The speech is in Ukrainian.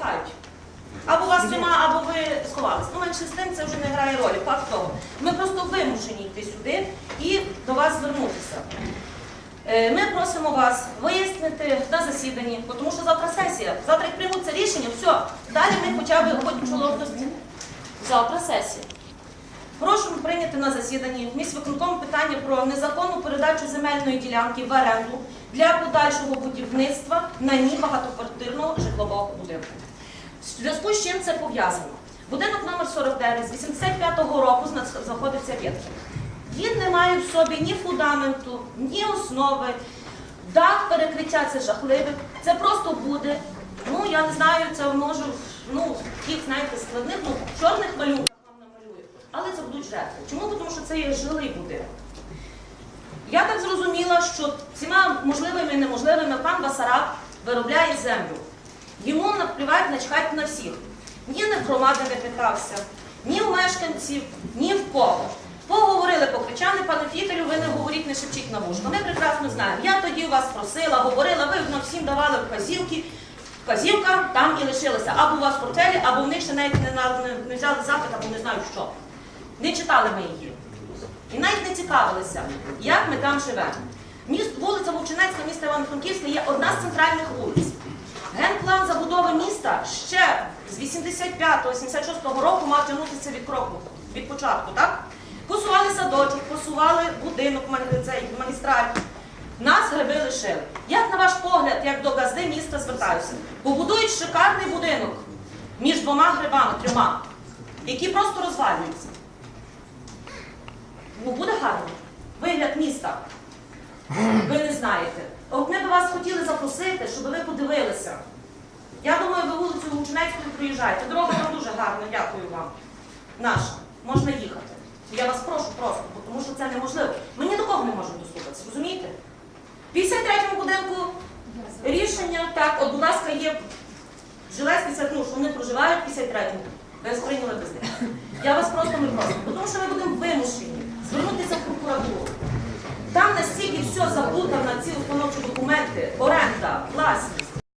пускають. Або вас нема, або ви сховались. Ну, менше з тим це вже не грає ролі. Факт того. Ми просто вимушені йти сюди і до вас звернутися. Е, Ми просимо вас вияснити на засіданні, тому що завтра сесія. Завтра як приймуть це рішення, все. Далі ми хоча б хоч чоловності. Завтра сесія. Прошу прийняти на засіданні міськвиконком питання про незаконну передачу земельної ділянки в оренду для подальшого будівництва на ній багатоквартирного житлового будинку. В зв'язку з чим це пов'язано? Будинок номер 49 з 85-го року знаходиться ветхим. Він не має в собі ні фундаменту, ні основи. Дах перекриття це жахливе. Це просто буде. Ну я не знаю, це може ну таких, знаєте, складних, ну чорних малюнках вам намалюю. Але це будуть жертви. Чому? Тому що це є жилий будинок. Я так зрозуміла, що всіма можливими і неможливими пан Басараб виробляє землю. Йому наплівають начхати на всіх. Ні на громади не питався, ні в мешканців, ні в кого. Поговорили, покричали, пане Фітелю, ви не говоріть, не шепчіть на вушко. Ми прекрасно знаємо. Я тоді вас просила, говорила, ви всім давали вказівки. Вказівка там і лишилася. Або у вас в портфелі, або в них ще навіть не, не, не взяли запит, або не знаю що. Не читали ми її. І навіть не цікавилися, як ми там живемо. Міст, вулиця Вовчинецька, міста Івано-Франківська є одна з центральних вулиць. Міста ще з 85-86 року мав тягнутися від кроку, від початку, так? Посували садочок, посували будинок, цей магістраль. Нас гриби лишили. Як на ваш погляд, як до газди міста звертаюся? Побудують шикарний будинок між двома грибами, трьома, які просто розвалюються. Ну, буде гарно. Вигляд міста. Ви не знаєте. От ми б вас хотіли запросити, щоб ви подивилися. Я думаю, ви вулицю Лучинецьку не проїжджаєте. Дорога там дуже гарна, дякую вам. Наша. Можна їхати. Я вас прошу просто, тому що це неможливо. Ми ні до кого не можемо достукатися, розумієте? В 53-му будинку рішення, так, от, будь ласка, є Жилець 50, ну, що вони проживають в 53-му. Ви сприйняли без них. Я вас просто не прошу, тому що ми будемо вимушені звернутися в прокуратуру. Там настільки все заплутано, ці установчі документи, оренда, власність.